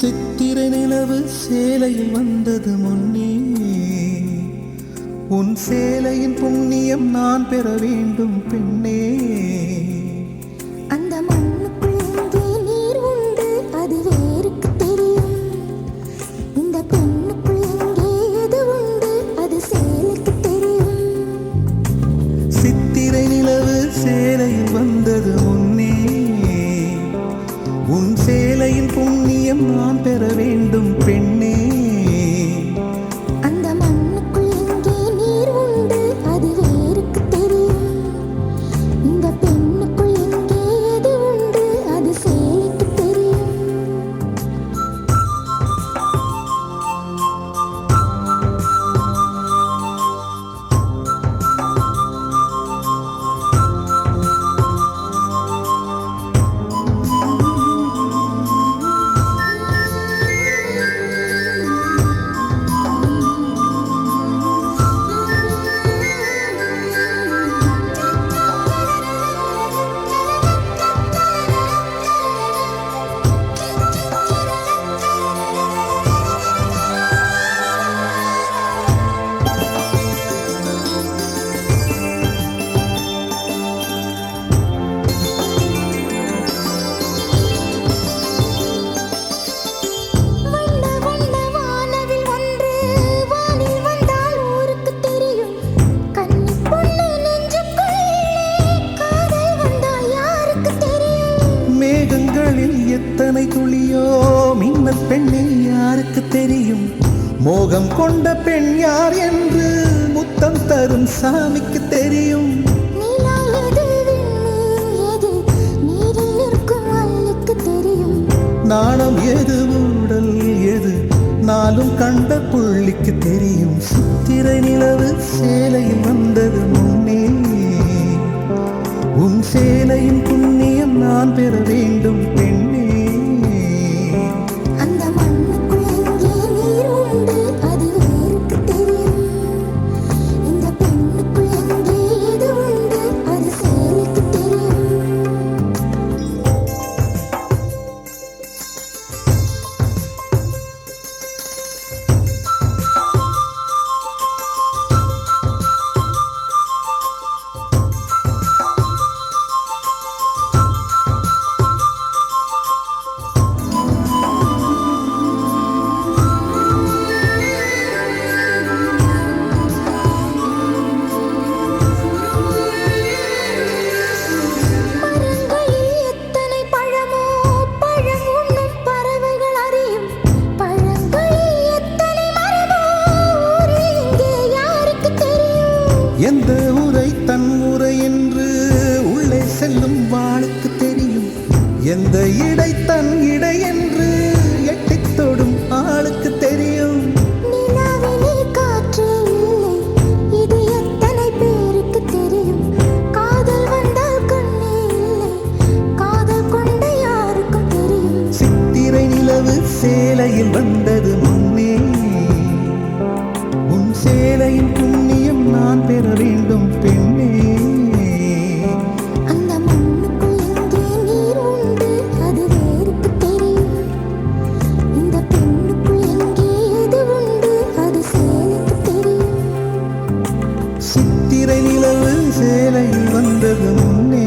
சித்திரை நிலவு சேலையில் வந்தது முன்னே. உன் சேலையின் புண்ணியம் நான் பெற வேண்டும் பெண்ணே. சேலையின் புண்ணியம் நான் பெற வேண்டும் பெண்ணே. கண்களில் எத்தனை துளியோ மின்னல் பெண்ணை யாருக்கு தெரியும்? மோகம் கொண்ட பெண் யார் என்று முத்தம் தரும் சாமிக்கு தெரியும். தெரியும் நாணம் எது ஊடல் எது? நாளும் கண்ட புள்ளிக்கு தெரியும். சித்திரை நிலவு சேலையில் வந்தது முன்னே. உன் சேலையின் புண்ணியம் நான் பெற வேண்டும். எந்த இடை தன் இடை என்று எட்டித் தொடும் ஆளுக்கு தெரியும். சேலையில் வந்தது முன்னே உன் சேலையின் புண்ணியம் நான் பெற வேண்டும் பெண்ணே சித்திரை நிலவு சேலை வந்தது முன்னே.